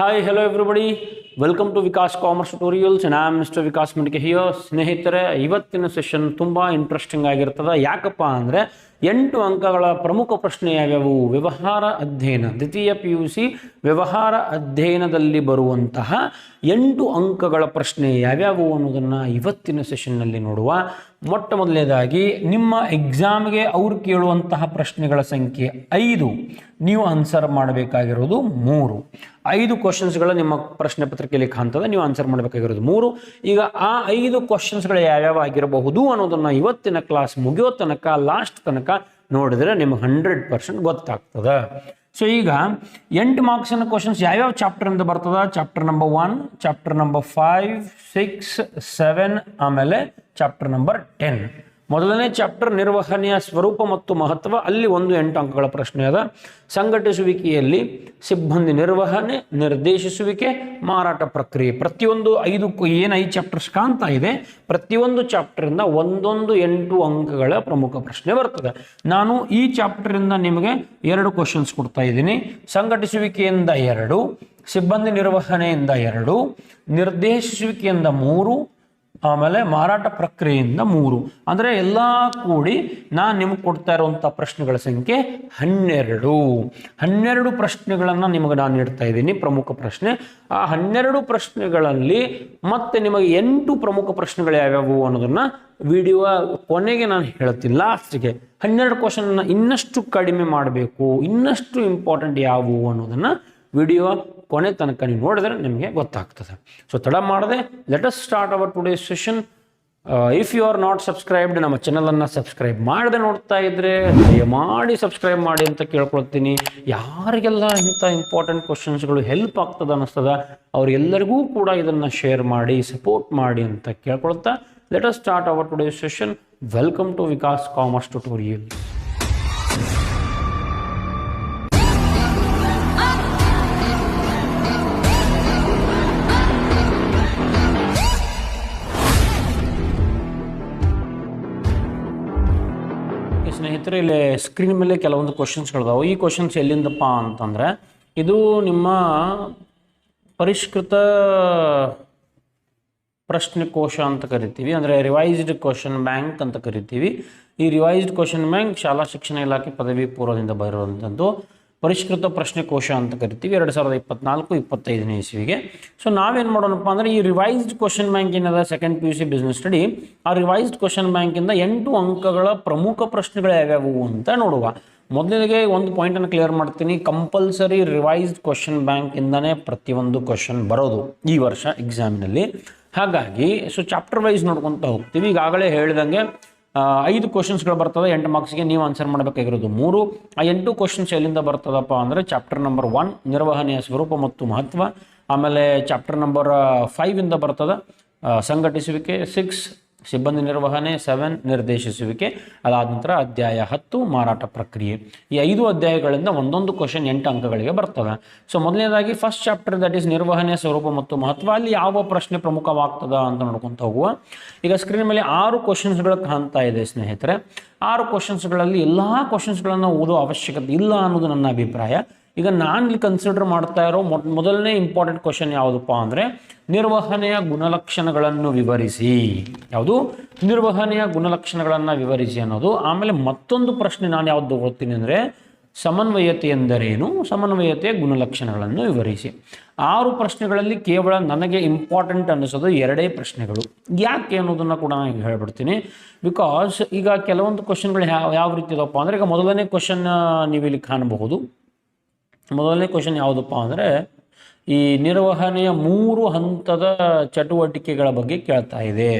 Hi hello everybody welcome to Vikas commerce tutorials ನಾನು mister Vikas ಮಡಿಕೆ ಹಿಯೋ ಸ್ನೇಹಿತರೆ, ಇವತ್ತಿನ ಸೆಷನ್ ತುಂಬ ಇಂಟ್ರೆಸ್ಟಿಂಗ್ ಆಗಿರ್ತದೆ. ಯಾಕಪ್ಪ ಅಂದರೆ ಎಂಟು ಅಂಕಗಳ ಪ್ರಮುಖ ಪ್ರಶ್ನೆ ಯಾವ್ಯಾವು? ವ್ಯವಹಾರ ಅಧ್ಯಯನ. ದ್ವಿತೀಯ ಪಿ ಯು ಸಿ ವ್ಯವಹಾರ ಅಧ್ಯಯನದಲ್ಲಿ ಬರುವಂತಹ ಎಂಟು ಅಂಕಗಳ ಪ್ರಶ್ನೆ ಯಾವ್ಯಾವು ಅನ್ನೋದನ್ನು ಇವತ್ತಿನ ಸೆಷನ್ನಲ್ಲಿ ನೋಡುವ. ಮೊಟ್ಟ ಮೊದಲನೇದಾಗಿ ನಿಮ್ಮ ಎಕ್ಸಾಮ್ಗೆ ಅವರು ಕೇಳುವಂತಹ ಪ್ರಶ್ನೆಗಳ ಸಂಖ್ಯೆ ಐದು. ನೀವು ಆನ್ಸರ್ ಮಾಡಬೇಕಾಗಿರೋದು ಮೂರು. ಐದು ಕ್ವಶನ್ಸ್ಗಳ ನಿಮ್ಮ ಪ್ರಶ್ನೆ ಪತ್ರಿಕೆಯಲ್ಲಿ ಕಾಣ್ತದೆ ನೀವು ಆನ್ಸರ್ ಮಾಡಬೇಕಾಗಿರೋದು ಮೂರು. ಈಗ ಆ ಐದು ಕ್ವಶನ್ಸ್ಗಳು ಯಾವ್ಯಾವ ಆಗಿರಬಹುದು ಅನ್ನೋದನ್ನು ಇವತ್ತಿನ ಕ್ಲಾಸ್ ಮುಗಿಯೋ ತನಕ ಲಾಸ್ಟ್ ತನಕ ನೋಡಿದ್ರೆ ನಿಮಗೆ ಹಂಡ್ರೆಡ್ ಪರ್ಸೆಂಟ್ ಗೊತ್ತಾಗ್ತದೆ. ಸೊ ಈಗ ಎಂಟು ಮಾರ್ಕ್ಸಿನ ಕ್ವಶನ್ಸ್ ಯಾವ್ಯಾವ ಚಾಪ್ಟರಿಂದ ಬರ್ತದ? Chapter number one chapter number five six seven ಆಮೇಲೆ ಚಾಪ್ಟರ್ ನಂಬರ್ ಟೆನ್ ಮೊದಲನೇ ಚಾಪ್ಟರ್ ನಿರ್ವಹಣೆಯ ಸ್ವರೂಪ ಮತ್ತು ಮಹತ್ವ. ಅಲ್ಲಿ ಒಂದು ಎಂಟು ಅಂಕಗಳ ಪ್ರಶ್ನೆ ಅದ. ಸಂಘಟಿಸುವಿಕೆಯಲ್ಲಿ ಸಿಬ್ಬಂದಿ ನಿರ್ವಹಣೆ, ನಿರ್ದೇಶಿಸುವಿಕೆ, ಮಾರಾಟ ಪ್ರಕ್ರಿಯೆ. ಪ್ರತಿಯೊಂದು ಐದು ಏನು ಐದು ಚಾಪ್ಟರ್ಸ್ ಕಾಣ್ತಾ ಇದೆ? ಪ್ರತಿಯೊಂದು ಚಾಪ್ಟರಿಂದ ಒಂದೊಂದು ಎಂಟು ಅಂಕಗಳ ಪ್ರಮುಖ ಪ್ರಶ್ನೆ ಬರ್ತದೆ. ನಾನು ಈ ಚಾಪ್ಟರಿಂದ ನಿಮಗೆ ಎರಡು ಕ್ವಶನ್ಸ್ ಕೊಡ್ತಾ ಇದ್ದೀನಿ. ಸಂಘಟಿಸುವಿಕೆಯಿಂದ ಎರಡು, ಸಿಬ್ಬಂದಿ ನಿರ್ವಹಣೆಯಿಂದ ಎರಡು, ನಿರ್ದೇಶಿಸುವಿಕೆಯಿಂದ ಮೂರು ಆಮೇಲೆ ಮಾರಾಟ ಪ್ರಕ್ರಿಯೆಯಿಂದ ಮೂರು. ಅಂದರೆ ಎಲ್ಲ ಕೂಡಿ ನಾನು ನಿಮಗೆ ಕೊಡ್ತಾ ಇರುವಂಥ ಪ್ರಶ್ನೆಗಳ ಸಂಖ್ಯೆ ಹನ್ನೆರಡು. ಹನ್ನೆರಡು ಪ್ರಶ್ನೆಗಳನ್ನು ನಿಮಗೆ ನಾನು ನೀಡ್ತಾ ಇದ್ದೀನಿ, ಪ್ರಮುಖ ಪ್ರಶ್ನೆ. ಆ ಹನ್ನೆರಡು ಪ್ರಶ್ನೆಗಳಲ್ಲಿ ಮತ್ತೆ ನಿಮಗೆ ಎಂಟು ಪ್ರಮುಖ ಪ್ರಶ್ನೆಗಳು ಯಾವ್ಯಾವು ಅನ್ನೋದನ್ನು ವಿಡಿಯೋ ಕೊನೆಗೆ ನಾನು ಹೇಳ್ತೀನಿ. ಲಾಸ್ಟಿಗೆ ಹನ್ನೆರಡು ಕ್ವಶನ್ನ ಇನ್ನಷ್ಟು ಕಡಿಮೆ ಮಾಡಬೇಕು, ಇನ್ನಷ್ಟು ಇಂಪಾರ್ಟೆಂಟ್ ಯಾವುವು ಅನ್ನೋದನ್ನು ವಿಡಿಯೋ ಕೊನೆ ತನಕ ನೀವು ನೋಡಿದ್ರೆ ನಿಮಗೆ ಗೊತ್ತಾಗ್ತದೆ. ಸೊ ತಡ ಮಾಡದೆ let us start our today session if you are not subscribed ನಮ್ಮ ಚಾನಲನ್ನು ಸಬ್ಸ್ಕ್ರೈಬ್ ಮಾಡದೆ ನೋಡ್ತಾ ಇದ್ರೆ ದಯಮಾಡಿ ಸಬ್ಸ್ಕ್ರೈಬ್ ಮಾಡಿ ಅಂತ ಕೇಳ್ಕೊಳ್ತೀನಿ. ಯಾರಿಗೆಲ್ಲ ಇಂಥ ಇಂಪಾರ್ಟೆಂಟ್ ಕ್ವಶನ್ಸ್ಗಳು ಹೆಲ್ಪ್ ಆಗ್ತದೆ ಅನ್ನಿಸ್ತದ, ಅವರೆಲ್ಲರಿಗೂ ಕೂಡ ಇದನ್ನು ಶೇರ್ ಮಾಡಿ ಸಪೋರ್ಟ್ ಮಾಡಿ ಅಂತ ಕೇಳ್ಕೊಳ್ತಾ let us start our today session welcome to Vikas commerce tutorial ಸ್ನೇಹಿತರೆ, ಇಲ್ಲಿ ಸ್ಕ್ರೀನ್ ಮೇಲೆ ಕೆಲವೊಂದು ಕ್ವಶನ್ಸ್ಗಳಿದಾವೆ ಈ ಕ್ವಶನ್ಸ್ ಎಲ್ಲಿಂದಪ್ಪ ಅಂತಂದರೆ, ಇದು ನಿಮ್ಮ ಪರಿಷ್ಕೃತ ಪ್ರಶ್ನೆ ಕೋಶ ಅಂತ ಕರಿತೀವಿ. ಅಂದರೆ ರಿವೈಸ್ಡ್ ಕ್ವಶನ್ ಬ್ಯಾಂಕ್ ಅಂತ ಕರಿತೀವಿ. ಈ ರಿವೈಸ್ಡ್ ಕ್ವಶನ್ ಬ್ಯಾಂಕ್ ಶಾಲಾ ಶಿಕ್ಷಣ ಇಲಾಖೆ ಪದವಿ ಪೂರ್ವದಿಂದ ಬರುವಂಥದ್ದು ಪರಿಷ್ಕೃತ ಪ್ರಶ್ನೆ ಕೋಶ ಅಂತ ಕರಿತೀವಿ, ಎರಡು ಸಾವಿರದ ಇಪ್ಪತ್ನಾಲ್ಕು, ಇಪ್ಪತ್ತೈದನೇ ಇಸ್ವಿಗೆ. ಸೊ ನಾವೇನು ಮಾಡೋಣಪ್ಪ ಅಂದರೆ ಈ ರಿವೈಸ್ಡ್ ಕ್ವಶನ್ ಬ್ಯಾಂಕ್ ಏನದ second P U C business study ಆ ರಿವೈಸ್ಡ್ ಕ್ವಶನ್ ಬ್ಯಾಂಕಿಂದ ಎಂಟು ಅಂಕಗಳ ಪ್ರಮುಖ ಪ್ರಶ್ನೆಗಳು ಯಾವ್ಯಾವು ಅಂತ ನೋಡುವ. ಮೊದಲಿಗೆ ಒಂದು ಪಾಯಿಂಟನ್ನು ಕ್ಲಿಯರ್ ಮಾಡ್ತೀನಿ. ಕಂಪಲ್ಸರಿ ರಿವೈಸ್ಡ್ ಕ್ವಶನ್ ಬ್ಯಾಂಕಿಂದನೇ ಪ್ರತಿಯೊಂದು ಕ್ವಶನ್ ಬರೋದು ಈ ವರ್ಷ ಎಕ್ಸಾಮಿನಲ್ಲಿ ಹಾಗಾಗಿ ಸೊ ಚಾಪ್ಟರ್ ವೈಸ್ ನೋಡ್ಕೊತ ಹೋಗ್ತೀವಿ. ಈಗಾಗಲೇ ಹೇಳಿದಂಗೆ ಐದು ಕ್ವಶನ್ಸ್ಗಳು ಬರ್ತದೆ, ಎಂಟು ಮಾರ್ಕ್ಸ್ಗೆ ನೀವು ಆನ್ಸರ್ ಮಾಡಬೇಕಾಗಿರೋದು ಮೂರು. ಆ ಎಂಟು ಕ್ವಶನ್ಸ್ ಎಲ್ಲಿಂದ ಬರ್ತದಪ್ಪ ಅಂದರೆ ಚಾಪ್ಟರ್ ನಂಬರ್ ಒನ್ ನಿರ್ವಹಣೆಯ ಸ್ವರೂಪ ಮತ್ತು ಮಹತ್ವ. ಆಮೇಲೆ ಚಾಪ್ಟರ್ ನಂಬರ್ ಫೈವಿಂದ ಬರ್ತದೆ ಸಂಘಟಿಸುವಿಕೆ. ಸಿಕ್ಸ್ ಸಿಬ್ಬಂದಿ ನಿರ್ವಹಣೆ ಸೆವೆನ್ ನಿರ್ದೇಶಿಸುವಿಕೆ, ಅದಾದ ನಂತರ ಅಧ್ಯಾಯ ಹತ್ತು, ಮಾರಾಟ ಪ್ರಕ್ರಿಯೆ. ಈ ಐದು ಅಧ್ಯಾಯಗಳಿಂದ ಒಂದೊಂದು ಕ್ವಶನ್ ಎಂಟು ಅಂಕಗಳಿಗೆ ಬರ್ತವೆ. ಸೊ ಮೊದಲನೇದಾಗಿ ಫಸ್ಟ್ ಚಾಪ್ಟರ್ ದಟ್ ಈಸ್ ನಿರ್ವಹಣೆ ಸ್ವರೂಪ ಮತ್ತು ಮಹತ್ವ, ಅಲ್ಲಿ ಯಾವ ಪ್ರಶ್ನೆ ಪ್ರಮುಖವಾಗ್ತದ ಅಂತ ನೋಡ್ಕೊಂತ ಹೋಗುವ. ಈಗ ಸ್ಕ್ರೀನ್ ಮೇಲೆ ಆರು ಕ್ವಶನ್ಸ್ಗಳು ಕಾಣ್ತಾ ಇದೆ ಸ್ನೇಹಿತರೆ. ಆರು ಕ್ವಶನ್ಸ್ಗಳಲ್ಲಿ ಎಲ್ಲ ಕ್ವಶನ್ಸ್ಗಳನ್ನು ಓದೋ ಅವಶ್ಯಕತೆ ಇಲ್ಲ ಅನ್ನೋದು ನನ್ನ ಅಭಿಪ್ರಾಯ. ಈಗ ನಾನು ಇಲ್ಲಿ ಕನ್ಸಿಡರ್ ಮಾಡ್ತಾ ಇರೋ ಮೊದ್, ಮೊದಲನೇ ಇಂಪಾರ್ಟೆಂಟ್ ಕ್ವಶನ್ ಯಾವುದಪ್ಪ ಅಂದರೆ, ನಿರ್ವಹಣೆಯ ಗುಣಲಕ್ಷಣಗಳನ್ನು ವಿವರಿಸಿ. ಯಾವುದು? ನಿರ್ವಹಣೆಯ ಗುಣಲಕ್ಷಣಗಳನ್ನು ವಿವರಿಸಿ ಅನ್ನೋದು. ಆಮೇಲೆ ಮತ್ತೊಂದು ಪ್ರಶ್ನೆ ನಾನು ಯಾವುದು ಓದ್ತೀನಿ ಅಂದರೆ, ಸಮನ್ವಯತೆ ಎಂದರೇನು? ಸಮನ್ವಯತೆಯ ಗುಣಲಕ್ಷಣಗಳನ್ನು ವಿವರಿಸಿ. ಆರು ಪ್ರಶ್ನೆಗಳಲ್ಲಿ ಕೇವಲ ನನಗೆ ಇಂಪಾರ್ಟೆಂಟ್ ಅನ್ನಿಸೋದು ಎರಡೇ ಪ್ರಶ್ನೆಗಳು. ಯಾಕೆ ಅನ್ನೋದನ್ನು ಕೂಡ ನಾನು ಹೇಳ್ಬಿಡ್ತೀನಿ. ಬಿಕಾಸ್ ಈಗ ಕೆಲವೊಂದು ಕ್ವಶನ್ಗಳು ಯಾವ ಯಾವ ರೀತಿ ಇದಪ್ಪ ಅಂದರೆ, ಈಗ ಮೊದಲನೇ ಕ್ವಶನ್ ನೀವು ಇಲ್ಲಿ ಕಾಣಬಹುದು. ಮೊದಲನೇ ಕ್ವಶನ್ ಯಾವುದಪ್ಪ ಅಂದರೆ, ಈ ನಿರ್ವಹಣೆಯ ಮೂರು ಹಂತದ ಚಟುವಟಿಕೆಗಳ ಬಗ್ಗೆ ಕೇಳ್ತಾ ಇದೆ.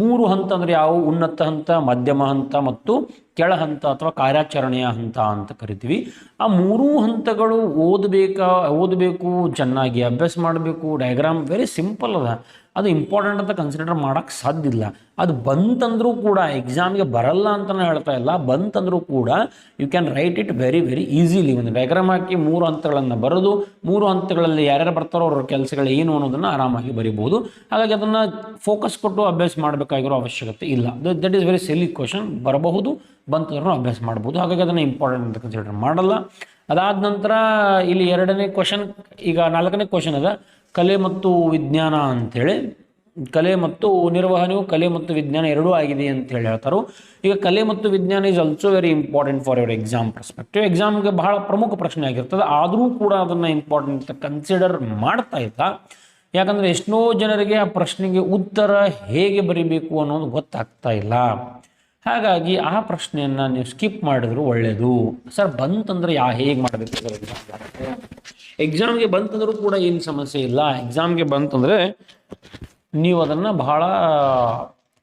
ಮೂರು ಹಂತ ಅಂದರೆ ಯಾವ? ಉನ್ನತ ಹಂತ, ಮಧ್ಯಮ ಹಂತ ಮತ್ತು ಕೆಳ ಹಂತ ಅಥವಾ ಕಾರ್ಯಾಚರಣೆಯ ಹಂತ ಅಂತ ಕರಿತೀವಿ. ಆ ಮೂರೂ ಹಂತಗಳು ಓದಬೇಕಾ, ಓದಬೇಕು, ಚೆನ್ನಾಗಿ ಅಭ್ಯಾಸ ಮಾಡಬೇಕು ಡಯಾಗ್ರಾಮ್ ವೆರಿ ಸಿಂಪಲ್ ಅದ. ಅದು ಇಂಪಾರ್ಟೆಂಟ್ ಅಂತ ಕನ್ಸಿಡರ್ ಮಾಡೋಕ್ಕೆ ಸಾಧ್ಯ ಇಲ್ಲ ಅದು ಬಂತಂದ್ರೂ ಕೂಡ ಎಕ್ಸಾಮ್ಗೆ ಬರಲ್ಲ ಅಂತಲೇ ಹೇಳ್ತಾ ಇಲ್ಲ. ಬಂತಂದ್ರೂ ಕೂಡ you can write it very very easily ಒಂದು ಡಯಾಗ್ರಾಮ್ ಹಾಕಿ ಮೂರು ಹಂತಗಳನ್ನು ಬರೆದು, ಮೂರು ಹಂತಗಳಲ್ಲಿ ಯಾರ್ಯಾರು ಬರ್ತಾರೋ ಅವ್ರ ಕೆಲಸಗಳು ಏನು ಅನ್ನೋದನ್ನು ಆರಾಮಾಗಿ ಬರಿಬೋದು. ಹಾಗಾಗಿ ಅದನ್ನು ಫೋಕಸ್ ಕೊಟ್ಟು ಅಭ್ಯಾಸ ಮಾಡಬೇಕಾಗಿರೋ ಅವಶ್ಯಕತೆ ಇಲ್ಲ. That is very silly question ಬರಬಹುದು, ಬಂತಂದ್ರೂ ಅಭ್ಯಾಸ ಮಾಡ್ಬೋದು. ಹಾಗಾಗಿ ಅದನ್ನು ಇಂಪಾರ್ಟೆಂಟ್ ಅಂತ ಕನ್ಸಿಡರ್ ಮಾಡಲ್ಲ. ಅದಾದ ನಂತರ ಇಲ್ಲಿ ಎರಡನೇ ಕ್ವಶನ್ ಈಗ ನಾಲ್ಕನೇ ಕ್ವಶನ್ ಅದ. ಕಲೆ ಮತ್ತು ವಿಜ್ಞಾನ ಅಂಥೇಳಿ, ಕಲೆ ಮತ್ತು ನಿರ್ವಹಣೆಯು ಕಲೆ ಮತ್ತು ವಿಜ್ಞಾನ ಎರಡೂ ಆಗಿದೆ ಅಂತ ಹೇಳಿ ಹೇಳ್ತಾರೆ. ಈಗ ಕಲೆ ಮತ್ತು ವಿಜ್ಞಾನ is also very important for your exam perspective ಎಕ್ಸಾಮ್ಗೆ ಬಹಳ ಪ್ರಮುಖ ಪ್ರಶ್ನೆ ಆಗಿರ್ತದೆ. ಆದರೂ ಕೂಡ ಅದನ್ನು ಇಂಪಾರ್ಟೆಂಟ್ ಕನ್ಸಿಡರ್ ಮಾಡ್ತಾ ಇಲ್ಲ. ಯಾಕಂದರೆ ಎಷ್ಟೋ ಜನರಿಗೆ ಆ ಪ್ರಶ್ನೆಗೆ ಉತ್ತರ ಹೇಗೆ ಬರಿಬೇಕು ಅನ್ನೋದು ಗೊತ್ತಾಗ್ತಾ ಇಲ್ಲ. ಹಾಗಾಗಿ ಆ ಪ್ರಶ್ನೆಯನ್ನು ನೀವು ಸ್ಕಿಪ್ ಮಾಡಿದ್ರು ಒಳ್ಳೆಯದು ಸರ್ ಬಂತಂದ್ರೆ ಯಾ, ಹೇಗೆ ಮಾಡಬೇಕು ಸರ್ ಎಕ್ಸಾಮ್ ಎಕ್ಸಾಮ್ಗೆ ಬಂತಂದ್ರೂ ಕೂಡ ಏನು ಸಮಸ್ಯೆ ಇಲ್ಲ. ಎಕ್ಸಾಮ್ಗೆ ಬಂತಂದರೆ ನೀವು ಅದನ್ನು ಬಹಳ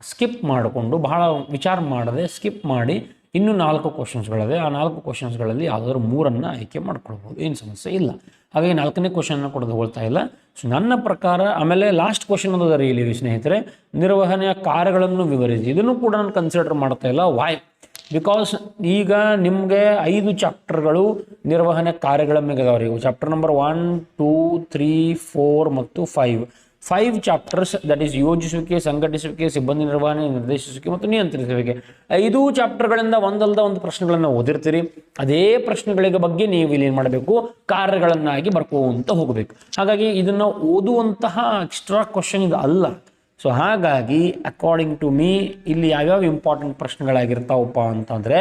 ಸ್ಕಿಪ್ ಮಾಡಿಕೊಂಡು, ಬಹಳ ವಿಚಾರ ಮಾಡದೆ ಸ್ಕಿಪ್ ಮಾಡಿ ಇನ್ನೂ ನಾಲ್ಕು ಕ್ವಶನ್ಸ್ಗಳಿದೆ ಆ ನಾಲ್ಕು ಕ್ವಶನ್ಸ್ಗಳಲ್ಲಿ ಯಾವುದಾದ್ರು ಮೂರನ್ನು ಆಯ್ಕೆ ಮಾಡ್ಕೊಳ್ಬೋದು. ಏನು ಸಮಸ್ಯೆ ಇಲ್ಲ. ಹಾಗಾಗಿ ನಾಲ್ಕನೇ ಕ್ವಶನ್ನ ಕೂಡ ತಗೊಳ್ತಾ ಇಲ್ಲ. ಸೊ ನನ್ನ ಪ್ರಕಾರ ಆಮೇಲೆ ಲಾಸ್ಟ್ ಕ್ವಶನ್ ರೀ ಇಲ್ಲಿ ಸ್ನೇಹಿತರೆ. ನಿರ್ವಹಣೆಯ ಕಾರ್ಯಗಳನ್ನು ವಿವರಿಸಿ. ಇದನ್ನು ಕೂಡ ನಾನು ಕನ್ಸಿಡರ್ ಮಾಡ್ತಾ ಇಲ್ಲ. ವಾಯ್ ಬಿಕಾಸ್ ಈಗ ನಿಮಗೆ ಐದು ಚಾಪ್ಟರ್ಗಳು ನಿರ್ವಹಣೆ ಕಾರ್ಯಗಳ ಮೇಲೆ ಅದಾವ್ರಿ chapter number one two three four ಮತ್ತು five five chapters that is ಯೋಜಿಸುವಿಕೆ, ಸಂಘಟಿಸುವಿಕೆ, ಸಿಬ್ಬಂದಿ ನಿರ್ವಹಣೆ, ನಿರ್ದೇಶಿಸುವಿಕೆ ಮತ್ತು ನಿಯಂತ್ರಿಸುವಿಕೆ. ಐದು ಚಾಪ್ಟರ್ಗಳಿಂದ ಒಂದಲ್ಲದ ಒಂದು ಪ್ರಶ್ನೆಗಳನ್ನು ಓದಿರ್ತೀರಿ. ಅದೇ ಪ್ರಶ್ನೆಗಳಿಗೆ ಬಗ್ಗೆ ನೀವು ಇಲ್ಲಿ ಏನು ಮಾಡಬೇಕು? ಕಾರ್ಯಗಳನ್ನಾಗಿ ಬರ್ಕೋಂತ ಹೋಗಬೇಕು. ಹಾಗಾಗಿ ಇದನ್ನು ಓದುವಂತಹ ಎಕ್ಸ್ಟ್ರಾ ಕ್ವಶನ್ ಇದು ಅಲ್ಲ. ಸೊ ಹಾಗಾಗಿ ಅಕಾರ್ಡಿಂಗ್ ಟು ಮೀ ಇಲ್ಲಿ ಯಾವ್ಯಾವ ಇಂಪಾರ್ಟೆಂಟ್ ಪ್ರಶ್ನೆಗಳಾಗಿರ್ತಾವಪ್ಪ ಅಂತಂದರೆ,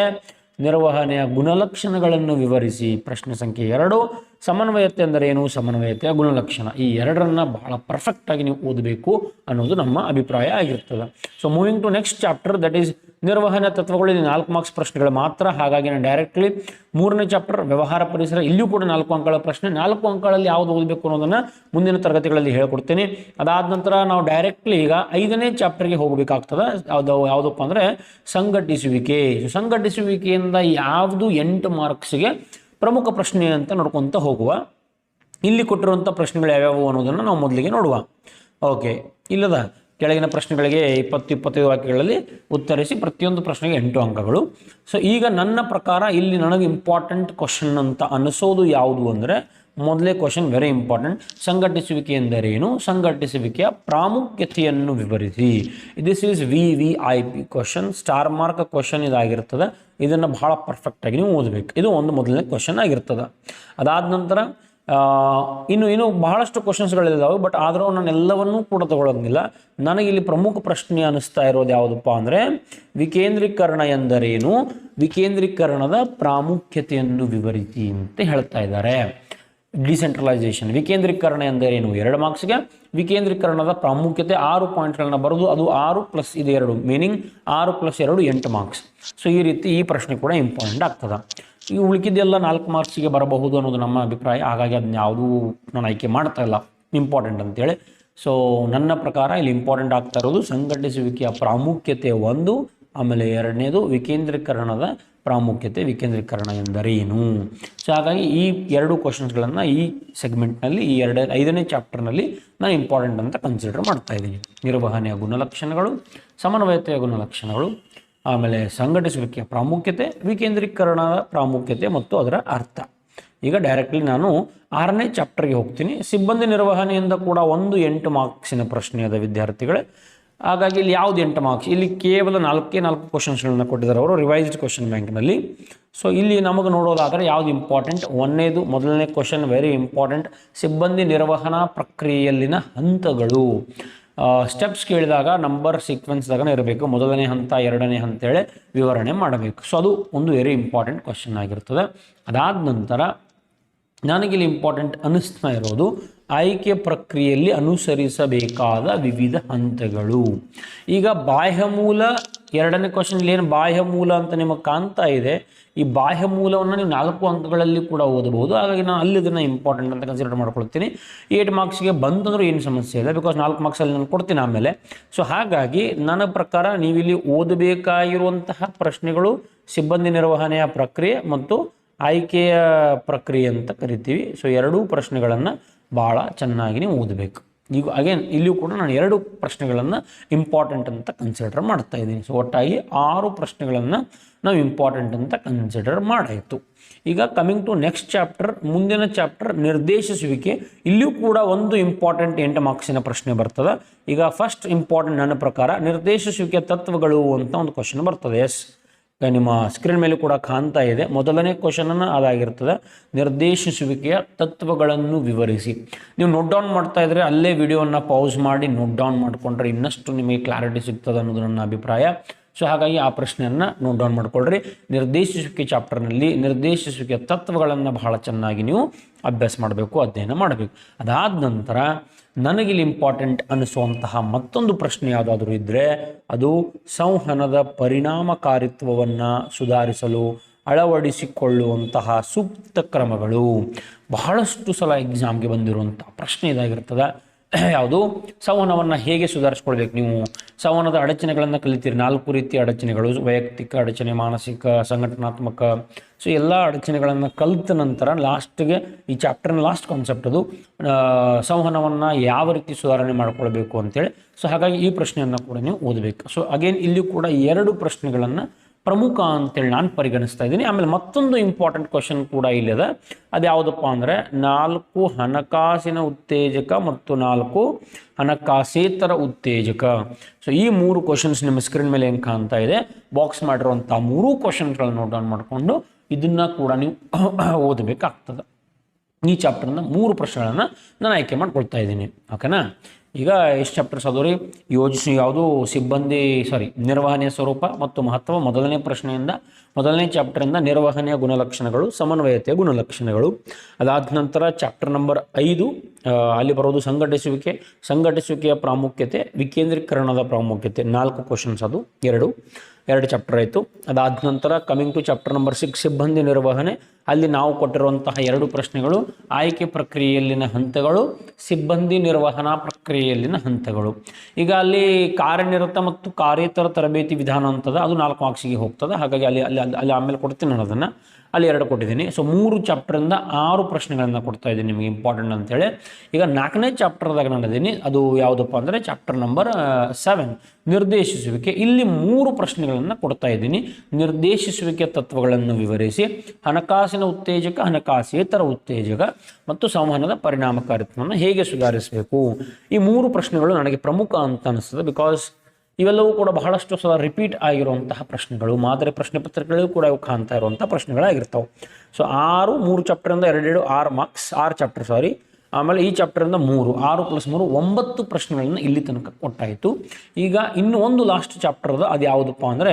ನಿರ್ವಹಣೆಯ ಗುಣಲಕ್ಷಣಗಳನ್ನು ವಿವರಿಸಿ ಪ್ರಶ್ನೆ ಸಂಖ್ಯೆ ಎರಡು ಸಮನ್ವಯತೆ ಅಂದರೆ ಏನು? ಸಮನ್ವಯತೆಯ ಗುಣಲಕ್ಷಣ. ಈ ಎರಡರನ್ನ ಬಹಳ ಪರ್ಫೆಕ್ಟಾಗಿ ನೀವು ಓದಬೇಕು ಅನ್ನೋದು ನಮ್ಮ ಅಭಿಪ್ರಾಯ ಆಗಿರ್ತದೆ. So moving to next chapter that is ನಿರ್ವಹಣೆ ತತ್ವಗಳು. ನಾಲ್ಕು ಮಾರ್ಕ್ಸ್ ಪ್ರಶ್ನೆಗಳು ಮಾತ್ರ. ಹಾಗಾಗಿ ನಾನು ಡೈರೆಕ್ಟ್ಲಿ ಮೂರನೇ ಚಾಪ್ಟರ್ ವ್ಯವಹಾರ ಪರಿಸರ. ಇಲ್ಲಿಯೂ ಕೂಡ ನಾಲ್ಕು ಅಂಕಗಳ ಪ್ರಶ್ನೆ. ನಾಲ್ಕು ಅಂಕಗಳಲ್ಲಿ ಯಾವುದು ಓದಬೇಕು ಅನ್ನೋದನ್ನು ಮುಂದಿನ ತರಗತಿಗಳಲ್ಲಿ ಹೇಳ್ಕೊಡ್ತೀನಿ. ಅದಾದ ನಂತರ ನಾವು ಡೈರೆಕ್ಟ್ಲಿ ಈಗ ಐದನೇ ಚಾಪ್ಟರ್ಗೆ ಹೋಗಬೇಕಾಗ್ತದೆ. ಯಾವುದು ಯಾವುದಪ್ಪ ಅಂದರೆ ಸಂಘಟಿಸುವಿಕೆ. ಸಂಘಟಿಸುವಿಕೆಯಿಂದ ಯಾವುದು ಎಂಟು ಮಾರ್ಕ್ಸ್ಗೆ ಪ್ರಮುಖ ಪ್ರಶ್ನೆ ಅಂತ ನೋಡ್ಕೊತ ಹೋಗುವ. ಇಲ್ಲಿ ಕೊಟ್ಟಿರುವಂಥ ಪ್ರಶ್ನೆಗಳು ಯಾವ್ಯಾವು ಅನ್ನೋದನ್ನು ನಾವು ಮೊದಲಿಗೆ ನೋಡುವ. ಓಕೆ, ಇಲ್ಲದ ಕೆಳಗಿನ ಪ್ರಶ್ನೆಗಳಿಗೆ ಇಪ್ಪತ್ತು ಇಪ್ಪತ್ತೈದು ವಾಕ್ಯಗಳಲ್ಲಿ ಉತ್ತರಿಸಿ ಪ್ರತಿಯೊಂದು ಪ್ರಶ್ನೆಗೆ ಎಂಟು ಅಂಕಗಳು. ಸೊ ಈಗ ನನ್ನ ಪ್ರಕಾರ ಇಲ್ಲಿ ನನಗೆ ಇಂಪಾರ್ಟೆಂಟ್ ಕ್ವಶನ್ ಅಂತ ಅನಿಸೋದು ಯಾವುದು ಅಂದರೆ ಮೊದಲೇ ಕ್ವಶನ್ ವೆರಿ ಇಂಪಾರ್ಟೆಂಟ್ ಸಂಘಟಿಸುವಿಕೆ ಎಂದರೇನು? ಸಂಘಟಿಸುವಿಕೆಯ ಪ್ರಾಮುಖ್ಯತೆಯನ್ನು ವಿವರಿಸಿ. This is V V I P question star mark question ಇದಾಗಿರ್ತದೆ. ಇದನ್ನು ಬಹಳ ಪರ್ಫೆಕ್ಟಾಗಿ ನೀವು ಓದಬೇಕು. ಇದು ಒಂದು ಮೊದಲನೇ ಕ್ವಶನ್ ಆಗಿರ್ತದೆ. ಅದಾದ ನಂತರ ಇನ್ನು ಇನ್ನು ಬಹಳಷ್ಟು ಕ್ವಶನ್ಸ್ಗಳಿದ್ದಾವೆ ಬಟ್ ಆದರೂ ನಾನು ಎಲ್ಲವನ್ನೂ ಕೂಡ ತಗೊಳ್ಳೋಂಗಿಲ್ಲ ನನಗೆ ಇಲ್ಲಿ ಪ್ರಮುಖ ಪ್ರಶ್ನೆ ಅನ್ನಿಸ್ತಾ ಇರೋದು ಯಾವುದಪ್ಪ ಅಂದರೆ, ವಿಕೇಂದ್ರೀಕರಣ ಎಂದರೇನು? ವಿಕೇಂದ್ರೀಕರಣದ ಪ್ರಾಮುಖ್ಯತೆಯನ್ನು ವಿವರಿಸಿ ಅಂತ ಹೇಳ್ತಾ ಇದ್ದಾರೆ. ಡಿಸೆಂಟ್ರಲೈಸೇಷನ್. ವಿಕೇಂದ್ರೀಕರಣ ಎಂದರೇನು? ಎರಡು ಮಾರ್ಕ್ಸ್ಗೆ. ವಿಕೇಂದ್ರೀಕರಣದ ಪ್ರಾಮುಖ್ಯತೆ ಆರು ಪಾಯಿಂಟ್ಗಳನ್ನ ಬರೆದು ಅದು ಆರು ಪ್ಲಸ್ ಇದು ಎರಡು. ಮೀನಿಂಗ್ ಆರು ಪ್ಲಸ್ ಎರಡು, ಎಂಟು ಮಾರ್ಕ್ಸ್. ಸೊ, ಈ ರೀತಿ ಈ ಪ್ರಶ್ನೆ ಕೂಡ ಇಂಪಾರ್ಟೆಂಟ್ ಆಗ್ತದೆ. ಈ ಉಳಿಕಿದ್ದೆಲ್ಲ ನಾಲ್ಕು ಮಾರ್ಕ್ಸ್ಗೆ ಬರಬಹುದು ಅನ್ನೋದು ನಮ್ಮ ಅಭಿಪ್ರಾಯ. ಹಾಗಾಗಿ ಅದನ್ನ ಯಾವುದೂ ನಾನು ಆಯ್ಕೆ ಮಾಡ್ತಾ ಇಲ್ಲ. ಇಂಪಾರ್ಟೆಂಟ್ ಅಂತೇಳಿ. ಸೊ, ನನ್ನ ಪ್ರಕಾರ ಇಲ್ಲಿ ಇಂಪಾರ್ಟೆಂಟ್ ಆಗ್ತಾ ಇರೋದು ಸಂಘಟಿಸುವಿಕೆಯ ಪ್ರಾಮುಖ್ಯತೆ ಒಂದು, ಆಮೇಲೆ ಎರಡನೇದು ವಿಕೇಂದ್ರೀಕರಣದ ಪ್ರಾಮುಖ್ಯತೆ ವಿಕೇಂದ್ರೀಕರಣ ಎಂದರೇನು? ಸೊ ಹಾಗಾಗಿ ಈ ಎರಡು ಕ್ವಶನ್ಸ್ಗಳನ್ನು ಈ ಸೆಗ್ಮೆಂಟ್ನಲ್ಲಿ ಈ ಎರಡ, ಐದನೇ ಚಾಪ್ಟರ್ನಲ್ಲಿ ನಾನು ಇಂಪಾರ್ಟೆಂಟ್ ಅಂತ ಕನ್ಸಿಡರ್ ಮಾಡ್ತಾ ಇದ್ದೀನಿ. ನಿರ್ವಹಣೆಯ ಗುಣಲಕ್ಷಣಗಳು ಸಮನ್ವಯತೆಯ ಗುಣಲಕ್ಷಣಗಳು ಆಮೇಲೆ ಸಂಘಟಿಸುವಿಕೆಯ ಪ್ರಾಮುಖ್ಯತೆ, ವಿಕೇಂದ್ರೀಕರಣದ ಪ್ರಾಮುಖ್ಯತೆ ಮತ್ತು ಅದರ ಅರ್ಥ. ಈಗ ಡೈರೆಕ್ಟ್ಲಿ ನಾನು ಆರನೇ ಚಾಪ್ಟರ್ಗೆ ಹೋಗ್ತೀನಿ. ಸಿಬ್ಬಂದಿ ನಿರ್ವಹಣೆಯಿಂದ ಕೂಡ ಒಂದು ಎಂಟು ಮಾರ್ಕ್ಸಿನ ಪ್ರಶ್ನೆಯಾದ ವಿದ್ಯಾರ್ಥಿಗಳೇ. ಹಾಗಾಗಿ ಇಲ್ಲಿ ಯಾವುದು ಎಂಟು ಮಾರ್ಕ್ಸ್ ಇಲ್ಲಿ ಕೇವಲ ನಾಲ್ಕೇ ನಾಲ್ಕು ಕ್ವಶನ್ಸ್ಗಳನ್ನ ಕೊಟ್ಟಿದ್ದಾರೆ ಅವರು ರಿವೈಸ್ಡ್ ಕ್ವಶನ್ ಬ್ಯಾಂಕ್ನಲ್ಲಿ ಸೊ ಇಲ್ಲಿ ನಮಗೆ ನೋಡೋದಾದರೆ ಯಾವ್ದು ಇಂಪಾರ್ಟೆಂಟ್ ಒಂದನೇದು ಮೊದಲನೇ ಕ್ವಶನ್ ವೆರಿ ಇಂಪಾರ್ಟೆಂಟ್ ಸಿಬ್ಬಂದಿ ನಿರ್ವಹಣಾ ಪ್ರಕ್ರಿಯೆಯಲ್ಲಿನ ಹಂತಗಳು. ಸ್ಟೆಪ್ಸ್ ಕೇಳಿದಾಗ ನಂಬರ್ ಸೀಕ್ವೆನ್ಸ್ದಾಗನೇ ಇರಬೇಕು. ಮೊದಲನೇ ಹಂತ, ಎರಡನೇ ಅಂತೇಳಿ ವಿವರಣೆ ಮಾಡಬೇಕು. ಸೊ ಅದು ಒಂದು ವೆರಿ ಇಂಪಾರ್ಟೆಂಟ್ ಕ್ವಶನ್ ಆಗಿರ್ತದೆ. ಅದಾದ ನಂತರ, ನನಗಿಲ್ಲಿ ಇಂಪಾರ್ಟೆಂಟ್ ಅನ್ನಿಸ್ತಾ ಇರೋದು ಆಯ್ಕೆ ಪ್ರಕ್ರಿಯೆಯಲ್ಲಿ ಅನುಸರಿಸಬೇಕಾದ ವಿವಿಧ ಹಂತಗಳು. ಈಗ ಬಾಹ್ಯ ಮೂಲ ಎರಡನೇ ಕ್ವಶನ್ ಏನು ಬಾಹ್ಯ ಮೂಲ ಅಂತ ನಿಮಗೆ ಕಾಣ್ತಾ ಇದೆ, ಈ ಬಾಹ್ಯ ಮೂಲವನ್ನು ನೀವು ನಾಲ್ಕು ಅಂಕಗಳಲ್ಲಿ ಕೂಡ ಓದಬಹುದು. ಹಾಗಾಗಿ ನಾನು ಅಲ್ಲಿ ಇದನ್ನು ಇಂಪಾರ್ಟೆಂಟ್ ಅಂತ ಕನ್ಸಿಡರ್ ಮಾಡ್ಕೊಳ್ತೀನಿ. ಏಟ್ ಮಾರ್ಕ್ಸ್ಗೆ ಬಂತಂದ್ರೂ ಏನು ಸಮಸ್ಯೆ ಇಲ್ಲ ಬಿಕಾಸ್ ನಾಲ್ಕು ಮಾರ್ಕ್ಸಲ್ಲಿ ನಾನು ಕೊಡ್ತೀನಿ ಆಮೇಲೆ. ಸೊ ಹಾಗಾಗಿ ನನ್ನ ಪ್ರಕಾರ ನೀವಿಲ್ಲಿ ಓದಬೇಕಾಗಿರುವಂತಹ ಪ್ರಶ್ನೆಗಳು ಸಿಬ್ಬಂದಿ ನಿರ್ವಹಣೆಯ ಪ್ರಕ್ರಿಯೆ ಮತ್ತು ಆಯ್ಕೆಯ ಪ್ರಕ್ರಿಯೆ ಅಂತ ಕರಿತೀವಿ. ಸೊ ಎರಡೂ ಪ್ರಶ್ನೆಗಳನ್ನು ಭಾಳ ಚೆನ್ನಾಗಿ ನೀವು ಓದಬೇಕು. ಈಗ ಅಗೇನ್ ಇಲ್ಲಿಯೂ ಕೂಡ ನಾನು ಎರಡು ಪ್ರಶ್ನೆಗಳನ್ನು ಇಂಪಾರ್ಟೆಂಟ್ ಅಂತ ಕನ್ಸಿಡರ್ ಮಾಡ್ತಾ ಇದ್ದೀನಿ. ಸೊ ಒಟ್ಟಾಗಿ ಆರು ಪ್ರಶ್ನೆಗಳನ್ನು ನಾವು ಇಂಪಾರ್ಟೆಂಟ್ ಅಂತ ಕನ್ಸಿಡರ್ ಮಾಡಾಯಿತು. ಈಗ ಕಮಿಂಗ್ ಟು ನೆಕ್ಸ್ಟ್ ಚಾಪ್ಟರ್ ಮುಂದಿನ ಚಾಪ್ಟರ್ ನಿರ್ದೇಶಿಸುವಿಕೆ. ಇಲ್ಲಿಯೂ ಕೂಡ ಒಂದು ಇಂಪಾರ್ಟೆಂಟ್ ಎಂಟು ಮಾರ್ಕ್ಸಿನ ಪ್ರಶ್ನೆ ಬರ್ತದೆ. ಈಗ ಫಸ್ಟ್ ಇಂಪಾರ್ಟೆಂಟ್ ನನ್ನ ಪ್ರಕಾರ ನಿರ್ದೇಶಿಸುವಿಕೆ ತತ್ವಗಳು ಅಂತ ಒಂದು ಕ್ವಶನ್ ಬರ್ತದೆ. ಎಸ್ ನಿಮ್ಮ ಸ್ಕ್ರೀನ್ ಮೇಲೆ ಕೂಡ ಕಾಣ್ತಾ ಇದೆ. ಮೊದಲನೇ ಕ್ವಶನನ್ನು ಅದಾಗಿರ್ತದೆ. ನಿರ್ದೇಶಿಸುವಿಕೆಯ ತತ್ವಗಳನ್ನು ವಿವರಿಸಿ. ನೀವು ನೋಟ್ ಡೌನ್ ಮಾಡ್ತಾ ಇದ್ರೆ ಅಲ್ಲೇ ವಿಡಿಯೋವನ್ನು ಪೌಸ್ ಮಾಡಿ ನೋಟ್ ಡೌನ್ ಮಾಡಿಕೊಂಡ್ರೆ ಇನ್ನಷ್ಟು ನಿಮಗೆ ಕ್ಲಾರಿಟಿ ಸಿಗ್ತದೆ ಅನ್ನೋದು ನನ್ನ ಅಭಿಪ್ರಾಯ. ಸೊ ಹಾಗಾಗಿ ಆ ಪ್ರಶ್ನೆಯನ್ನು ನೋಟ್ ಡೌನ್ ಮಾಡ್ಕೊಳ್ರಿ. ನಿರ್ದೇಶಿಸುವಿಕೆ ಚಾಪ್ಟರ್ನಲ್ಲಿ ನಿರ್ದೇಶಿಸುವಿಕೆಯ ತತ್ವಗಳನ್ನು ಬಹಳ ಚೆನ್ನಾಗಿ ನೀವು ಅಭ್ಯಾಸ ಮಾಡಬೇಕು, ಅಧ್ಯಯನ ಮಾಡಬೇಕು. ಅದಾದ ನಂತರ ನನಗಿಲ್ಲಿ ಇಂಪಾರ್ಟೆಂಟ್ ಅನಿಸುವಂತಹ ಮತ್ತೊಂದು ಪ್ರಶ್ನೆ ಯಾವುದಾದ್ರೂ ಇದ್ದರೆ ಅದು ಸಂವಹನದ ಪರಿಣಾಮಕಾರಿತ್ವವನ್ನು ಸುಧಾರಿಸಲು ಅಳವಡಿಸಿಕೊಳ್ಳುವಂತಹ ಸೂಕ್ತ ಕ್ರಮಗಳು. ಬಹಳಷ್ಟು ಸಲ ಎಕ್ಸಾಮ್ಗೆ ಬಂದಿರುವಂಥ ಪ್ರಶ್ನೆ ಇದಾಗಿರ್ತದೆ. ಯಾವುದು? ಸಂವಹನವನ್ನು ಹೇಗೆ ಸುಧಾರಿಸ್ಕೊಳ್ಬೇಕು ನೀವು? ಸಂವಹನದ ಅಡಚಣೆಗಳನ್ನು ಕಲಿತೀರಿ. ನಾಲ್ಕು ರೀತಿಯ ಅಡಚಣೆಗಳು, ವೈಯಕ್ತಿಕ ಅಡಚಣೆ, ಮಾನಸಿಕ, ಸಂಘಟನಾತ್ಮಕ. ಸೊ ಎಲ್ಲ ಅಡಚಣೆಗಳನ್ನು ಕಲಿತ ನಂತರ ಲಾಸ್ಟ್ಗೆ ಈ ಚಾಪ್ಟರ್ನ ಲಾಸ್ಟ್ ಕಾನ್ಸೆಪ್ಟ್ ಅದು. ಸಂವಹನವನ್ನು ಯಾವ ರೀತಿ ಸುಧಾರಣೆ ಮಾಡ್ಕೊಳ್ಬೇಕು ಅಂತೇಳಿ. ಸೊ ಹಾಗಾಗಿ ಈ ಪ್ರಶ್ನೆಯನ್ನು ಕೂಡ ನೀವು ಓದಬೇಕು. ಸೊ ಅಗೇನ್ ಇಲ್ಲಿ ಕೂಡ ಎರಡು ಪ್ರಶ್ನೆಗಳನ್ನು ಪ್ರಮುಖ ಅಂತೇಳಿ ನಾನು ಪರಿಗಣಿಸ್ತಾ ಇದ್ದೀನಿ. ಆಮೇಲೆ ಮತ್ತೊಂದು ಇಂಪಾರ್ಟೆಂಟ್ ಕ್ವಶನ್ ಕೂಡ ಇಲ್ಲಿದೆ. ಅದು ಯಾವುದಪ್ಪ ಅಂದರೆ ನಾಲ್ಕು ಹಣಕಾಸಿನ ಉತ್ತೇಜಕ ಮತ್ತು ನಾಲ್ಕು ಹಣಕಾಸೇತರ ಉತ್ತೇಜಕ. ಸೊ ಈ ಮೂರು ಕ್ವಶನ್ಸ್ ನಿಮ್ಮ ಸ್ಕ್ರೀನ್ ಮೇಲೆ ಏನು ಕಾಣ್ತಾ ಇದೆ? ಬಾಕ್ಸ್ ಮಾಡಿರುವಂಥ ಮೂರು ಕ್ವಶನ್ಸ್ಗಳನ್ನ ನೋಟ್ ಡೌನ್ ಮಾಡಿಕೊಂಡು ಇದನ್ನು ಕೂಡ ನೀವು ಓದಬೇಕಾಗ್ತದೆ. ಈ ಚಾಪ್ಟರ್ನ ಮೂರು ಪ್ರಶ್ನೆಗಳನ್ನು ನಾನು ಆಯ್ಕೆ ಮಾಡ್ಕೊಳ್ತಾ ಇದ್ದೀನಿ. ಓಕೆನಾ ಈಗ ಎಷ್ಟು ಚಾಪ್ಟರ್ಸ್ ಅದು ರೀ ಯೋಜಿಸಿ ಯಾವುದು? ಸಿಬ್ಬಂದಿ ಸಾರಿ ನಿರ್ವಹಣೆಯ ಸ್ವರೂಪ ಮತ್ತು ಮಹತ್ವ ಮೊದಲನೇ ಪ್ರಶ್ನೆಯಿಂದ, ಮೊದಲನೇ ಚಾಪ್ಟರಿಂದ ನಿರ್ವಹಣೆಯ ಗುಣಲಕ್ಷಣಗಳು, ಸಮನ್ವಯತೆಯ ಗುಣಲಕ್ಷಣಗಳು. ಅದಾದ ನಂತರ ಚಾಪ್ಟರ್ ನಂಬರ್ ಐದು ಅಲ್ಲಿ ಬರೋದು ಸಂಘಟಿಸುವಿಕೆ. ಸಂಘಟಿಸುವಿಕೆಯ ಪ್ರಾಮುಖ್ಯತೆ, ವಿಕೇಂದ್ರೀಕರಣದ ಪ್ರಾಮುಖ್ಯತೆ. ನಾಲ್ಕು ಕ್ವಶನ್ಸ್ ಅದು, ಎರಡು. ಎರಡು ಚಾಪ್ಟರ್ ಆಯಿತು. ಅದಾದ ನಂತರ coming to chapter number six ಸಿಬ್ಬಂದಿ ನಿರ್ವಹಣೆ. ಅಲ್ಲಿ ನಾವು ಕೊಟ್ಟಿರುವಂತಹ ಎರಡು ಪ್ರಶ್ನೆಗಳು, ಆಯ್ಕೆ ಪ್ರಕ್ರಿಯೆಯಲ್ಲಿನ ಹಂತಗಳು, ಸಿಬ್ಬಂದಿ ನಿರ್ವಹಣಾ ಪ್ರಕ್ರಿಯೆಯಲ್ಲಿನ ಹಂತಗಳು. ಈಗ ಅಲ್ಲಿ ಕಾರ್ಯನಿರತ ಮತ್ತು ಕಾರ್ಯೇತರ ತರಬೇತಿ ವಿಧಾನ ಅಂತದ, ಅದು ನಾಲ್ಕು ಮಾರ್ಕ್ಸಿಗೆ ಹೋಗ್ತದೆ. ಹಾಗಾಗಿ ಅಲ್ಲಿ ಅಲ್ಲಿ, ಅಲ್ಲಿ- ಆಮೇಲೆ ಕೊಡ್ತೀನಿ ನಾನು ಅದನ್ನು. ಅಲ್ಲಿ ಎರಡು ಕೊಟ್ಟಿದ್ದೀನಿ. ಸೊ ಮೂರು ಚಾಪ್ಟರಿಂದ ಆರು ಪ್ರಶ್ನೆಗಳನ್ನು ಕೊಡ್ತಾ ಇದ್ದೀನಿ ನಿಮಗೆ ಇಂಪಾರ್ಟೆಂಟ್ ಅಂತೇಳಿ. ಈಗ ನಾಲ್ಕನೇ ಚಾಪ್ಟರ್ದಾಗ ನಾನು ಅದು ಯಾವುದಪ್ಪ ಅಂದರೆ ಚಾಪ್ಟರ್ ನಂಬರ್ ಸೆವೆನ್ ನಿರ್ದೇಶಿಸುವಿಕೆ. ಇಲ್ಲಿ ಮೂರು ಪ್ರಶ್ನೆಗಳನ್ನು ಕೊಡ್ತಾ ಇದ್ದೀನಿ. ನಿರ್ದೇಶಿಸುವಿಕೆ ತತ್ವಗಳನ್ನು ವಿವರಿಸಿ. ಹಣಕಾಸಿನ ಉತ್ತೇಜಕ, ಹಣಕಾಸೇತರ ಉತ್ತೇಜಕ ಮತ್ತು ಸಂವಹನದ ಪರಿಣಾಮಕಾರಿತ್ವವನ್ನು ಹೇಗೆ ಸುಧಾರಿಸಬೇಕು? ಈ ಮೂರು ಪ್ರಶ್ನೆಗಳು ನನಗೆ ಪ್ರಮುಖ ಅಂತ ಅನಿಸ್ತದೆ ಬಿಕಾಸ್ ಇವೆಲ್ಲವೂ ಕೂಡ ಬಹಳಷ್ಟು ಸಲ ರಿಪೀಟ್ ಆಗಿರುವಂತಹ ಪ್ರಶ್ನೆಗಳು, ಮಾದರಿ ಪ್ರಶ್ನೆ ಪತ್ರಿಕೆಗಳಿಗೂ ಕೂಡ ಇವು ಕಾಣ್ತಾ ಇರುವಂಥ ಪ್ರಶ್ನೆಗಳಾಗಿರ್ತಾವೆ. ಸೊ ಆರು, ಮೂರು ಚಾಪ್ಟರಿಂದ ಎರಡೆರಡು ಆರು ಮಾರ್ಕ್ಸ್ ಆರು ಚಾಪ್ಟರ್ ಸಾರಿ ಆಮೇಲೆ ಈ ಚಾಪ್ಟರಿಂದ ಮೂರು, ಆರು ಪ್ಲಸ್ ಮೂರು, ಒಂಬತ್ತು ಪ್ರಶ್ನೆಗಳನ್ನು ಇಲ್ಲಿ ತನಕ ಕೊಟ್ಟಾಯಿತು. ಈಗ ಇನ್ನು ಒಂದು ಲಾಸ್ಟ್ ಚಾಪ್ಟರ್ ಅದು ಯಾವುದಪ್ಪ ಅಂದರೆ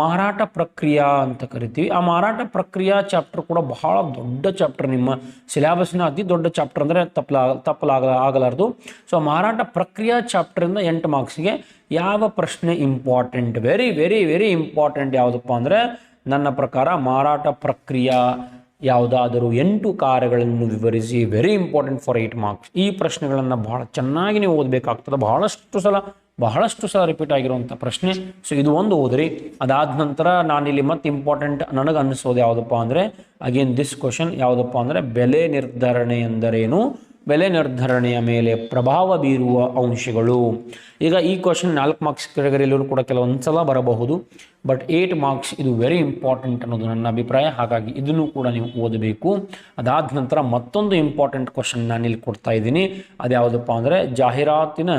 ಮಾರಾಟ ಪ್ರಕ್ರಿಯಾ ಅಂತ ಕರಿತೀವಿ. ಆ ಮಾರಾಟ ಪ್ರಕ್ರಿಯಾ ಚಾಪ್ಟರ್ ಕೂಡ ಬಹಳ ದೊಡ್ಡ ಚಾಪ್ಟರ್ ನಿಮ್ಮ ಸಿಲೆಬಸ್ನ ಅತಿ ದೊಡ್ಡ ಚಾಪ್ಟರ್ ಅಂದರೆ ತಪ್ಪಲ ತಪ್ಪಲಾಗ, ಆಗಲಾರ್ದು. ಸೊ ಮಾರಾಟ ಪ್ರಕ್ರಿಯಾ ಚಾಪ್ಟರಿಂದ ಎಂಟು ಮಾರ್ಕ್ಸ್ಗೆ ಯಾವ ಪ್ರಶ್ನೆ important very very very important ಯಾವುದಪ್ಪ ಅಂದರೆ ನನ್ನ ಪ್ರಕಾರ ಮಾರಾಟ ಪ್ರಕ್ರಿಯಾ ಯಾವುದಾದರೂ ಎಂಟು ಕಾರ್ಯಗಳನ್ನು ವಿವರಿಸಿ. Very important for eight marks ಈ ಪ್ರಶ್ನೆಗಳನ್ನು ಬಹಳ ಚೆನ್ನಾಗಿ ನೀವು ಓದಬೇಕಾಗ್ತದೆ. ಬಹಳಷ್ಟು ಸಲ ಬಹಳಷ್ಟು ಸಲ ರಿಪೀಟ್ ಆಗಿರುವಂಥ ಪ್ರಶ್ನೆ. ಸೊ ಇದು ಒಂದು ಓದ್ರಿ. ಅದಾದ ನಂತರ ನಾನಿಲ್ಲಿ ಮತ್ತೆ ಇಂಪಾರ್ಟೆಂಟ್ ನನಗೆ ಅನ್ನಿಸೋದು ಯಾವುದಪ್ಪ ಅಂದರೆ ಅಗೇನ್ ದಿಸ್ ಕ್ವಶನ್ ಯಾವುದಪ್ಪ ಅಂದರೆ, ಬೆಲೆ ನಿರ್ಧರಣೆ ಎಂದರೇನು? ಬೆಲೆ ನಿರ್ಧರಣೆಯ ಮೇಲೆ ಪ್ರಭಾವ ಬೀರುವ ಅಂಶಗಳು. ಈಗ ಈ ಕ್ವಶನ್ ನಾಲ್ಕು ಮಾರ್ಕ್ಸ್ ಕೆಳಗರಿಯಲ್ಲೂ ಕೂಡ ಕೆಲವೊಂದು ಸಲ ಬರಬಹುದು. ಬಟ್ ಏಟ್ ಮಾರ್ಕ್ಸ್ ಇದು ವೆರಿ ಇಂಪಾರ್ಟೆಂಟ್ ಅನ್ನೋದು ನನ್ನ ಅಭಿಪ್ರಾಯ. ಹಾಗಾಗಿ ಇದನ್ನು ಕೂಡ ನೀವು ಓದಬೇಕು. ಅದಾದ ನಂತರ ಮತ್ತೊಂದು ಇಂಪಾರ್ಟೆಂಟ್ ಕ್ವಶನ್ ನಾನು ಇಲ್ಲಿ ಕೊಡ್ತಾ ಇದ್ದೀನಿ. ಅದು ಯಾವುದಪ್ಪ ಅಂದರೆ, ಜಾಹೀರಾತಿನ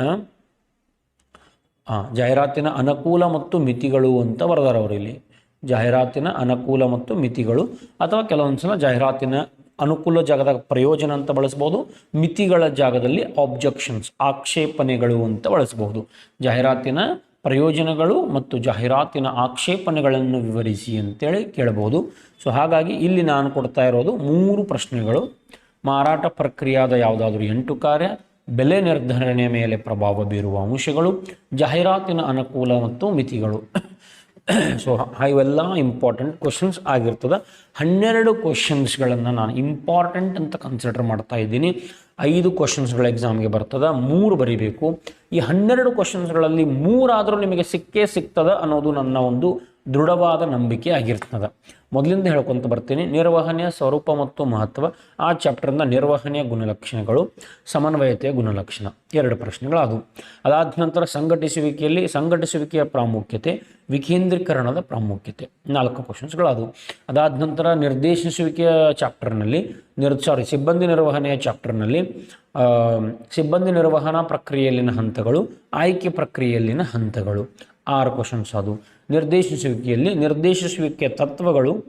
ಆ, ಜಾಹೀರಾತಿನ ಅನುಕೂಲ ಮತ್ತು ಮಿತಿಗಳು ಅಂತ ಬರೆದಾರೆ ಅವರು ಇಲ್ಲಿ ಜಾಹೀರಾತಿನ ಅನುಕೂಲ ಮತ್ತು ಮಿತಿಗಳು ಅಥವಾ ಕೆಲವೊಂದು ಸಲ ಜಾಹೀರಾತಿನ ಅನುಕೂಲ ಜಾಗದಾಗ ಪ್ರಯೋಜನ ಅಂತ ಬಳಸ್ಬೋದು ಮಿತಿಗಳ ಜಾಗದಲ್ಲಿ ಆಬ್ಜೆಕ್ಷನ್ಸ್ ಆಕ್ಷೇಪಣೆಗಳು ಅಂತ ಬಳಸಬಹುದು ಜಾಹೀರಾತಿನ ಪ್ರಯೋಜನಗಳು ಮತ್ತು ಜಾಹೀರಾತಿನ ಆಕ್ಷೇಪಣೆಗಳನ್ನು ವಿವರಿಸಿ ಅಂತೇಳಿ ಕೇಳಬಹುದು ಸೊ ಹಾಗಾಗಿ ಇಲ್ಲಿ ನಾನು ಕೊಡ್ತಾ ಇರೋದು ಮೂರು ಪ್ರಶ್ನೆಗಳು. ಮಾರಾಟ ಪ್ರಕ್ರಿಯಾದ ಯಾವುದಾದ್ರೂ ಎಂಟು ಕಾರ್ಯ ಬೆಲೆ ನಿರ್ಧರಣೆಯ ಮೇಲೆ ಪ್ರಭಾವ ಬೀರುವ ಅಂಶಗಳು, ಜಾಹೀರಾತಿನ ಅನುಕೂಲ ಮತ್ತು ಮಿತಿಗಳು. ಸೊ ಇವೆಲ್ಲ ಇಂಪಾರ್ಟೆಂಟ್ ಕ್ವಶನ್ಸ್ ಆಗಿರ್ತದೆ. ಹನ್ನೆರಡು ಕ್ವಶನ್ಸ್ಗಳನ್ನು ನಾನು ಇಂಪಾರ್ಟೆಂಟ್ ಅಂತ ಕನ್ಸಿಡರ್ ಮಾಡ್ತಾ ಇದ್ದೀನಿ. ಐದು ಕ್ವಶನ್ಸ್ಗಳ ಎಕ್ಸಾಮ್ಗೆ ಬರ್ತದೆ, ಮೂರು ಬರಿಬೇಕು. ಈ ಹನ್ನೆರಡು ಕ್ವಶನ್ಸ್ಗಳಲ್ಲಿ ಮೂರಾದರೂ ನಿಮಗೆ ಸಿಕ್ಕೇ ಸಿಗ್ತದೆ ಅನ್ನೋದು ನನ್ನ ಒಂದು ದೃಢವಾದ ನಂಬಿಕೆ ಆಗಿರ್ತದೆ. ಮೊದಲಿಂದ ಹೇಳ್ಕೊತ ಬರ್ತೀನಿ. ನಿರ್ವಹಣೆಯ ಸ್ವರೂಪ ಮತ್ತು ಮಹತ್ವ. ಆ ಚಾಪ್ಟರ್ನ ನಿರ್ವಹಣೆಯ ಗುಣಲಕ್ಷಣಗಳು, ಸಮನ್ವಯತೆಯ ಗುಣಲಕ್ಷಣ. ಎರಡು ಪ್ರಶ್ನೆಗಳಾದವು. ಅದಾದ ನಂತರ ಸಂಘಟಿಸುವಿಕೆಯಲ್ಲಿ ಸಂಘಟಿಸುವಿಕೆಯ ಪ್ರಾಮುಖ್ಯತೆ, ವಿಕೇಂದ್ರೀಕರಣದ ಪ್ರಾಮುಖ್ಯತೆ. ನಾಲ್ಕು ಕ್ವಶನ್ಸ್ಗಳಾದವು ಅದಾದ ನಂತರ ನಿರ್ದೇಶಿಸುವಿಕೆಯ ಚಾಪ್ಟರ್ನಲ್ಲಿ ನಿರ್ ಸಾರಿ ಸಿಬ್ಬಂದಿ ನಿರ್ವಹಣೆಯ ಚಾಪ್ಟರ್ನಲ್ಲಿ ಸಿಬ್ಬಂದಿ ನಿರ್ವಹಣಾ ಪ್ರಕ್ರಿಯೆಯಲ್ಲಿನ ಹಂತಗಳು, ಆಯ್ಕೆ ಪ್ರಕ್ರಿಯೆಯಲ್ಲಿನ ಹಂತಗಳು. ಆರು ಕ್ವಶನ್ಸ್ ಅದು ನಿರ್ದೇಶಿಸುವಿಕೆಯಲ್ಲಿ ನಿರ್ದೇಶಿಸುವಿಕೆಯ ತತ್ವಗಳು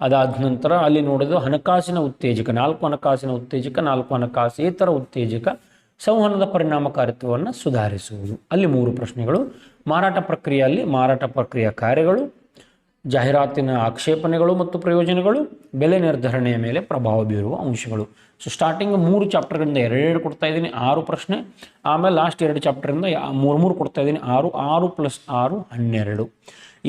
ಅದಾದ ನಂತರ ಅಲ್ಲಿ ನೋಡೋದು ಹಣಕಾಸಿನ ಉತ್ತೇಜಕ, ನಾಲ್ಕು ಹಣಕಾಸಿನ ಉತ್ತೇಜಕ, ನಾಲ್ಕು ಹಣಕಾಸೇತರ ಉತ್ತೇಜಕ ಸಂವಹನದ ಪರಿಣಾಮಕಾರಿತ್ವವನ್ನು ಸುಧಾರಿಸುವುದು. ಅಲ್ಲಿ ಮೂರು ಪ್ರಶ್ನೆಗಳು. ಮಾರಾಟ ಪ್ರಕ್ರಿಯೆಯಲ್ಲಿ ಮಾರಾಟ ಪ್ರಕ್ರಿಯೆ ಕಾರ್ಯಗಳು, ಜಾಹೀರಾತಿನ ಆಕ್ಷೇಪಣೆಗಳು ಮತ್ತು ಪ್ರಯೋಜನಗಳು ಬೆಲೆ ನಿರ್ಧರಣೆಯ ಮೇಲೆ ಪ್ರಭಾವ ಬೀರುವ ಅಂಶಗಳು. ಸೊ ಸ್ಟಾರ್ಟಿಂಗ್ ಮೂರು ಚಾಪ್ಟರ್ಗಳಿಂದ ಎರಡೆರಡು ಕೊಡ್ತಾ ಇದ್ದೀನಿ, ಆರು ಪ್ರಶ್ನೆ. ಆಮೇಲೆ ಲಾಸ್ಟ್ ಎರಡು ಚಾಪ್ಟರಿಂದ ಮೂರು ಮೂರು ಕೊಡ್ತಾ ಇದ್ದೀನಿ, ಆರು ಆರು ಪ್ಲಸ್ ಆರು, ಹನ್ನೆರಡು.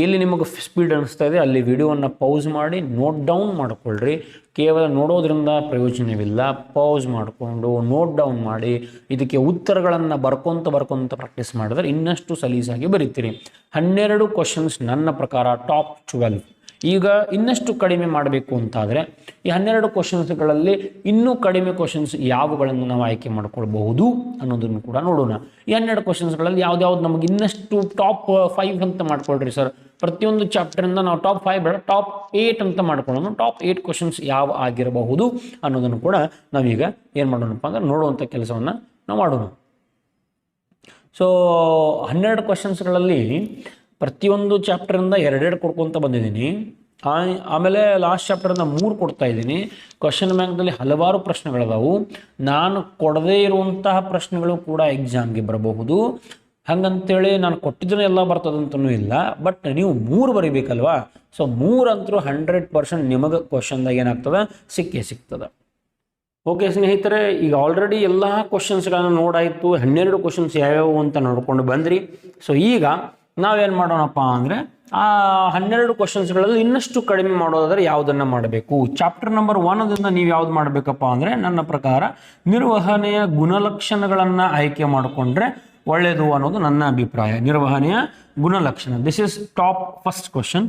ಎಲ್ಲಿ ನಿಮಗೆ ಸ್ಪೀಡ್ ಅನಿಸ್ತಾ ಇದೆ, ಅಲ್ಲಿ ವಿಡಿಯೋವನ್ನು ಪೌಸ್ ಮಾಡಿ ನೋಟ್ ಡೌನ್ ಮಾಡಿಕೊಳ್ಳ್ರಿ ಕೇವಲ ನೋಡೋದ್ರಿಂದ ಪ್ರಯೋಜನವಿಲ್ಲ ಪೌಸ್ ಮಾಡಿಕೊಂಡು ನೋಟ್ ಡೌನ್ ಮಾಡಿ, ಇದಕ್ಕೆ ಉತ್ತರಗಳನ್ನು ಬರ್ಕೊಂತ ಬರ್ಕೊಂತ ಪ್ರಾಕ್ಟೀಸ್ ಮಾಡಿದ್ರೆ ಇನ್ನಷ್ಟು ಸಲೀಸಾಗಿ ಬರೀತೀರಿ. ಹನ್ನೆರಡು ಕ್ವಶನ್ಸ್ ನನ್ನ ಪ್ರಕಾರ ಟಾಪ್ ಟ್ವೆಲ್ವ್ ಈಗ ಇನ್ನಷ್ಟು ಕಡಿಮೆ ಮಾಡಬೇಕು ಅಂತಾದರೆ ಈ ಹನ್ನೆರಡು ಕ್ವಶನ್ಸ್ಗಳಲ್ಲಿ ಇನ್ನೂ ಕಡಿಮೆ ಕ್ವಶನ್ಸ್ ಯಾವುಗಳನ್ನು ನಾವು ಆಯ್ಕೆ ಮಾಡ್ಕೊಳ್ಬಹುದು ಅನ್ನೋದನ್ನು ಕೂಡ ನೋಡೋಣ. ಈ ಹನ್ನೆರಡು ಕ್ವಶನ್ಸ್ಗಳಲ್ಲಿ ಯಾವ್ದಾವ್ದು ನಮಗೆ ಇನ್ನಷ್ಟು ಟಾಪ್ ಫೈವ್ ಅಂತ ಮಾಡ್ಕೊಳ್ರಿ ಸರ್ ಪ್ರತಿಯೊಂದು ಚಾಪ್ಟರಿಂದ ನಾವು ಟಾಪ್ ಫೈವ್ ಬೇಡ ಟಾಪ್ ಏಯ್ಟ್ ಅಂತ ಮಾಡ್ಕೊಳ್ಳೋಣ. ಟಾಪ್ ಏಯ್ಟ್ ಕ್ವಶನ್ಸ್ ಯಾವ ಆಗಿರಬಹುದು ಅನ್ನೋದನ್ನು ಕೂಡ ನಾವೀಗ ಏನು ಮಾಡೋಣಪ್ಪ ಅಂದ್ರೆ ನೋಡುವಂಥ ಕೆಲಸವನ್ನು ನಾವು ಮಾಡೋಣ. ಸೊ ಹನ್ನೆರಡು ಕ್ವಶನ್ಸ್ಗಳಲ್ಲಿ ಪ್ರತಿಯೊಂದು ಚಾಪ್ಟರಿಂದ ಎರಡೆರಡು ಕೊಡ್ಕೊತ ಬಂದಿದ್ದೀನಿ. ಆಮೇಲೆ ಲಾಸ್ಟ್ ಚಾಪ್ಟರಿಂದ ಮೂರು ಕೊಡ್ತಾ ಇದ್ದೀನಿ. ಕ್ವಶನ್ ಬ್ಯಾಂಕ್ದಲ್ಲಿ ಹಲವಾರು ಪ್ರಶ್ನೆಗಳಿದಾವು. ನಾನು ಕೊಡದೇ ಇರುವಂತಹ ಪ್ರಶ್ನೆಗಳು ಕೂಡ ಎಕ್ಸಾಮ್ಗೆ ಬರಬಹುದು. ಹಂಗಂತೇಳಿ ನಾನು ಕೊಟ್ಟಿದ್ದನ್ನು ಎಲ್ಲ ಬರ್ತದಂತನೂ ಇಲ್ಲ. ಬಟ್ ನೀವು ಮೂರು ಬರಿಬೇಕಲ್ವಾ? ಸೊ ಮೂರಂತರೂ ಹಂಡ್ರೆಡ್ ಪರ್ಸೆಂಟ್ ನಿಮಗೆ ಕ್ವಶನ್ದಾಗ ಏನಾಗ್ತದೆ? ಸಿಕ್ಕೇ ಸಿಗ್ತದೆ. ಓಕೆ ಸ್ನೇಹಿತರೆ, ಈಗ ಆಲ್ರೆಡಿ ಎಲ್ಲ ಕ್ವಶನ್ಸ್ಗಳನ್ನು ನೋಡಾಯಿತು. ಹನ್ನೆರಡು ಕ್ವಶನ್ಸ್ ಯಾವ್ಯಾವು ಅಂತ ನೋಡ್ಕೊಂಡು ಬಂದ್ರಿ. ಸೊ ಈಗ ನಾವೇನು ಮಾಡೋಣಪ್ಪ ಅಂದರೆ, ಆ ಹನ್ನೆರಡು ಕ್ವಶನ್ಸ್ಗಳಲ್ಲಿ ಇನ್ನಷ್ಟು ಕಡಿಮೆ ಮಾಡೋದಾದರೆ ಯಾವುದನ್ನು ಮಾಡಬೇಕು? ಚಾಪ್ಟರ್ ನಂಬರ್ ಅದನ್ನ ನೀವು ಯಾವ್ದು ಮಾಡಬೇಕಪ್ಪ ಅಂದರೆ, ನನ್ನ ಪ್ರಕಾರ ನಿರ್ವಹಣೆಯ ಗುಣಲಕ್ಷಣಗಳನ್ನು ಆಯ್ಕೆ ಮಾಡಿಕೊಂಡ್ರೆ ಒಳ್ಳೆಯದು ಅನ್ನೋದು ನನ್ನ ಅಭಿಪ್ರಾಯ. ನಿರ್ವಹಣೆಯ ಗುಣಲಕ್ಷಣ. This is top first question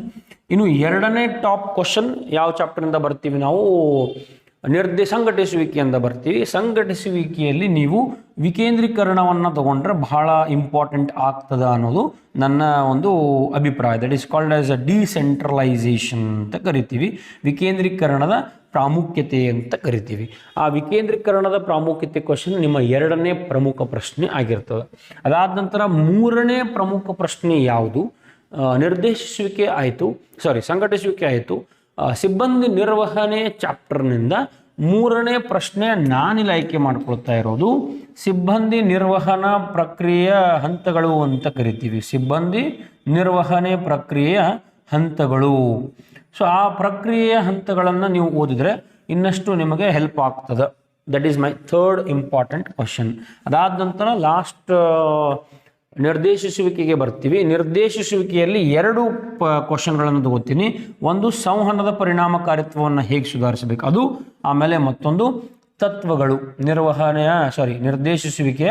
ಇನ್ನು ಎರಡನೇ ಟಾಪ್ ಕ್ವಶನ್ ಯಾವ ಚಾಪ್ಟರಿಂದ ಬರ್ತೀವಿ ನಾವು? ನಿರ್ದೇ ಅಂತ ಬರ್ತೀವಿ. ಸಂಘಟಿಸುವಿಕೆಯಲ್ಲಿ ನೀವು ವಿಕೇಂದ್ರೀಕರಣವನ್ನು ತಗೊಂಡ್ರೆ ಬಹಳ ಇಂಪಾರ್ಟೆಂಟ್ ಆಗ್ತದ ಅನ್ನೋದು ನನ್ನ ಒಂದು ಅಭಿಪ್ರಾಯ. That is called as a decentralisation ಅಂತ ಕರಿತೀವಿ. ವಿಕೇಂದ್ರೀಕರಣದ ಪ್ರಾಮುಖ್ಯತೆ ಅಂತ ಕರಿತೀವಿ. ಆ ವಿಕೇಂದ್ರೀಕರಣದ ಪ್ರಾಮುಖ್ಯತೆ ಕ್ವಶನ್ ನಿಮ್ಮ ಎರಡನೇ ಪ್ರಮುಖ ಪ್ರಶ್ನೆ ಆಗಿರ್ತದೆ. ಅದಾದ ನಂತರ ಮೂರನೇ ಪ್ರಮುಖ ಪ್ರಶ್ನೆ ಯಾವುದು? ನಿರ್ದೇಶಿಸುವಿಕೆ ಆಯಿತು ಸಾರಿ ಸಂಘಟಿಸುವಿಕೆ ಆಯಿತು. ಸಿಬ್ಬಂದಿ ನಿರ್ವಹಣೆ ಚಾಪ್ಟರ್ನಿಂದ ಮೂರನೇ ಪ್ರಶ್ನೆ ನಾನಿಲ್ಲಿ ಆಯ್ಕೆ ಮಾಡ್ಕೊಳ್ತಾ ಇರೋದು, ಸಿಬ್ಬಂದಿ ನಿರ್ವಹಣಾ ಪ್ರಕ್ರಿಯೆಯ ಹಂತಗಳು ಅಂತ ಕರಿತೀವಿ. ಸಿಬ್ಬಂದಿ ನಿರ್ವಹಣೆ ಪ್ರಕ್ರಿಯೆಯ ಹಂತಗಳು. ಸೊ ಆ ಪ್ರಕ್ರಿಯೆಯ ಹಂತಗಳನ್ನು ನೀವು ಓದಿದ್ರೆ ಇನ್ನಷ್ಟು ನಿಮಗೆ ಹೆಲ್ಪ್ ಆಗ್ತದೆ. That is my third important question ಅದಾದ ನಂತರ ಲಾಸ್ಟ್ ನಿರ್ದೇಶಿಸುವಿಕೆಗೆ ಬರ್ತೀವಿ. ನಿರ್ದೇಶಿಸುವಿಕೆಯಲ್ಲಿ ಎರಡು, ಪ ಕ್ವಶನ್ಗಳನ್ನು ತಗೋತೀನಿ. ಒಂದು ಸಂವಹನದ ಪರಿಣಾಮಕಾರಿತ್ವವನ್ನು ಹೇಗೆ ಸುಧಾರಿಸಬೇಕು? ಅದು ಆಮೇಲೆ ಮತ್ತೊಂದು ತತ್ವಗಳು. ನಿರ್ವಹಣೆಯ ಸಾರಿ ನಿರ್ದೇಶಿಸುವಿಕೆಯ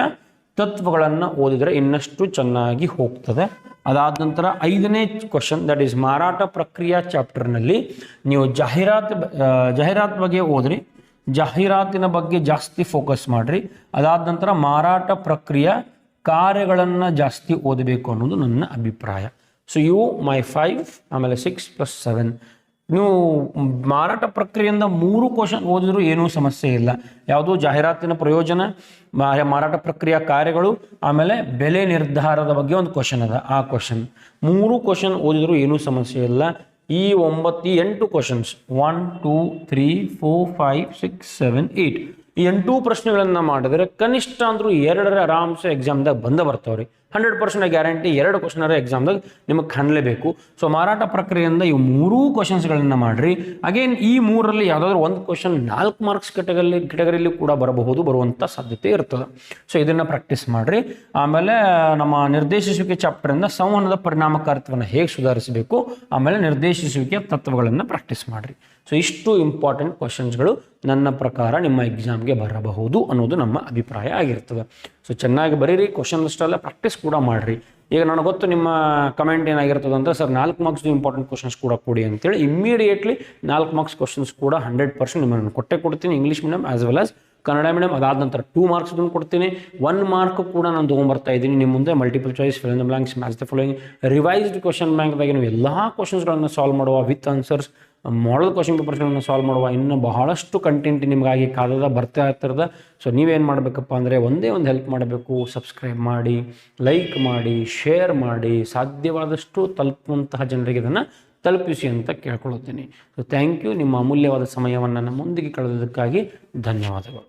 ತತ್ವಗಳನ್ನು ಓದಿದರೆ ಇನ್ನಷ್ಟು ಚೆನ್ನಾಗಿ ಹೋಗ್ತದೆ. ಅದಾದ ನಂತರ ಐದನೇ ಕ್ವಶನ್ ದಟ್ ಈಸ್ ಮಾರಾಟ ಪ್ರಕ್ರಿಯಾ ಚಾಪ್ಟರ್ನಲ್ಲಿ ನೀವು ಜಾಹೀರಾತು ಜಾಹೀರಾತು ಬಗ್ಗೆ ಓದ್ರಿ. ಜಾಹೀರಾತಿನ ಬಗ್ಗೆ ಜಾಸ್ತಿ ಫೋಕಸ್ ಮಾಡಿರಿ. ಅದಾದ ನಂತರ ಮಾರಾಟ ಪ್ರಕ್ರಿಯೆ ಕಾರ್ಯಗಳನ್ನು ಜಾಸ್ತಿ ಓದಬೇಕು ಅನ್ನೋದು ನನ್ನ ಅಭಿಪ್ರಾಯ. ಸೊ ಇವು ಮೈ ಫೈವ್ ಆಮೇಲೆ ಸಿಕ್ಸ್ ಪ್ಲಸ್ ಸೆವೆನ್ ನೀವು ಮಾರಾಟ ಪ್ರಕ್ರಿಯೆಯಿಂದ ಮೂರು ಕ್ವಶನ್ ಓದಿದ್ರು ಏನೂ ಸಮಸ್ಯೆ ಇಲ್ಲ. ಯಾವುದೋ ಜಾಹೀರಾತಿನ ಪ್ರಯೋಜನ ಮಾರಾಟ ಪ್ರಕ್ರಿಯೆ ಕಾರ್ಯಗಳು, ಆಮೇಲೆ ಬೆಲೆ ನಿರ್ಧಾರದ ಬಗ್ಗೆ ಒಂದು ಕ್ವಶನ್ ಅದ. ಆ ಕ್ವಶನ್ ಮೂರು ಕ್ವಶನ್ ಓದಿದ್ರು ಏನೂ ಸಮಸ್ಯೆ ಇಲ್ಲ. ಈ ಒಂಬತ್ತು ಎಂಟು questions one two three four five six seven eight ಈ ಎಂಟು ಪ್ರಶ್ನೆಗಳನ್ನು ಮಾಡಿದ್ರೆ ಕನಿಷ್ಠ ಅಂದ್ರೂ ಎರಡರ ಆರಾಮ್ಸೆ ಎಕ್ಸಾಮ್ದಾಗ ಬಂದ ಬರ್ತಾವ್ರಿ. ಹಂಡ್ರೆಡ್ ಪರ್ಸೆಂಟ್ ಗ್ಯಾರಂಟಿ ಎರಡು ಕ್ವಶನರ ಎಕ್ಸಾಮ್ದಾಗ ನಿಮಗೆ ಕಾಣಲೇಬೇಕು. ಸೊ ಮಾರಾಟ ಪ್ರಕ್ರಿಯೆಯಿಂದ ಈ ಮೂರೂ ಕ್ವಶನ್ಸ್ಗಳನ್ನ ಮಾಡ್ರಿ. ಅಗೇನ್ ಈ ಮೂರರಲ್ಲಿ ಯಾವುದಾದ್ರೂ ಒಂದು ಕ್ವಶನ್ ನಾಲ್ಕು ಮಾರ್ಕ್ಸ್ ಕೆಟಗರಿ ಕೆಟಗರಿಲಿ ಕೂಡ ಬರಬಹುದು ಬರುವಂಥ ಸಾಧ್ಯತೆ ಇರ್ತದೆ. ಸೊ ಇದನ್ನು ಪ್ರಾಕ್ಟೀಸ್ ಮಾಡ್ರಿ. ಆಮೇಲೆ, ನಮ್ಮ ನಿರ್ದೇಶಿಸುವಿಕೆ ಚಾಪ್ಟರಿಂದ ಸಂವಹನದ ಪರಿಣಾಮಕಾರಿತ್ವವನ್ನು ಹೇಗೆ ಸುಧಾರಿಸಬೇಕು? ಆಮೇಲೆ ನಿರ್ದೇಶಿಸುವಿಕೆ ತತ್ವಗಳನ್ನು ಪ್ರಾಕ್ಟೀಸ್ ಮಾಡ್ರಿ. ಸೊ ಇಷ್ಟು ಇಂಪಾರ್ಟೆಂಟ್ ಕ್ವಶನ್ಸ್ಗಳು ನನ್ನ ಪ್ರಕಾರ ನಿಮ್ಮ ಎಕ್ಸಾಮ್ಗೆ ಬರಬಹುದು ಅನ್ನೋದು ನಮ್ಮ ಅಭಿಪ್ರಾಯ ಆಗಿರ್ತದೆ. ಸೊ ಚೆನ್ನಾಗಿ ಬರೀರಿ ಕ್ವಶನ್ ಅಷ್ಟೆಲ್ಲ ಪ್ರಾಕ್ಟೀಸ್ ಕೂಡ ಮಾಡಿರಿ. ಈಗ ನನಗೆ ಗೊತ್ತು ನಿಮ್ಮ ಕಮೆಂಟ್ ಏನಾಗಿರ್ತದೆ ಅಂದರೆ, ಸರ್, ನಾಲ್ಕು ಮಾರ್ಕ್ಸ್ ಇಂಪಾರ್ಟೆಂಟ್ ಕ್ವಶನ್ಸ್ ಕೂಡ ಕೊಡಿ ಅಂತೇಳಿ ಇಮ್ಮಿಡಿಯೇಟ್ಲಿ ನಾಲ್ಕು ಮಾರ್ಕ್ಸ್ ಕ್ವಶನ್ಸ್ ಕೂಡ ಹಂಡ್ರೆಡ್ ಪರ್ಸೆಂಟ್ ನಿಮ್ಮನ್ನು ಕೊಟ್ಟೆ ಕೊಡ್ತೀನಿ English medium as well as Kannada medium ಅದಾದ ನಂತರ ಟೂ ಮಾರ್ಕ್ಸ್ ಕೊಡ್ತೀನಿ. ಒನ್ ಮಾರ್ಕ್ ಕೂಡ ನಾನು ತೊಗೊಂಬರ್ತಾ ಇದ್ದೀನಿ. ನಿಮ್ಮ ಮುಂದೆ multiple choice fill blanks match the following revised question ಬ್ಯಾಂಕ್ದಾಗ ನೀವು ಎಲ್ಲ ಕ್ವಶನ್ಸ್ಗಳನ್ನು ಸಾಲ್ವ್ ಮಾಡುವ ವಿತ್ ಆನ್ಸರ್ಸ್ ಮಾಡಲ್ ಕ್ವಶನ್ ಪೇಪರ್ಸ್ಗಳನ್ನು ಸಾಲ್ವ್ ಮಾಡುವ ಇನ್ನೂ ಬಹಳಷ್ಟು ಕಂಟೆಂಟ್ ನಿಮಗಾಗಿ ಕಾದದ, ಬರ್ತಾ ಇರ್ತದೆ. ಸೊ ನೀವೇನು ಮಾಡಬೇಕಪ್ಪ ಅಂದರೆ ಒಂದೇ ಒಂದು ಹೆಲ್ಪ್ ಮಾಡಬೇಕು. ಸಬ್ಸ್ಕ್ರೈಬ್ ಮಾಡಿ ಲೈಕ್ ಮಾಡಿ ಶೇರ್ ಮಾಡಿ, ಸಾಧ್ಯವಾದಷ್ಟು ತಲುಪುವಂತಹ ಜನರಿಗೆ ಇದನ್ನು ತಲುಪಿಸಿ ಅಂತ ಕೇಳ್ಕೊಳ್ಳುತ್ತೇನೆ. ಸೊ ಥ್ಯಾಂಕ್ ಯು ನಿಮ್ಮ ಅಮೂಲ್ಯವಾದ ಸಮಯವನ್ನು ನಮ್ಮೊಂದಿಗೆ ಕಳೆದಕ್ಕಾಗಿ ಧನ್ಯವಾದಗಳು.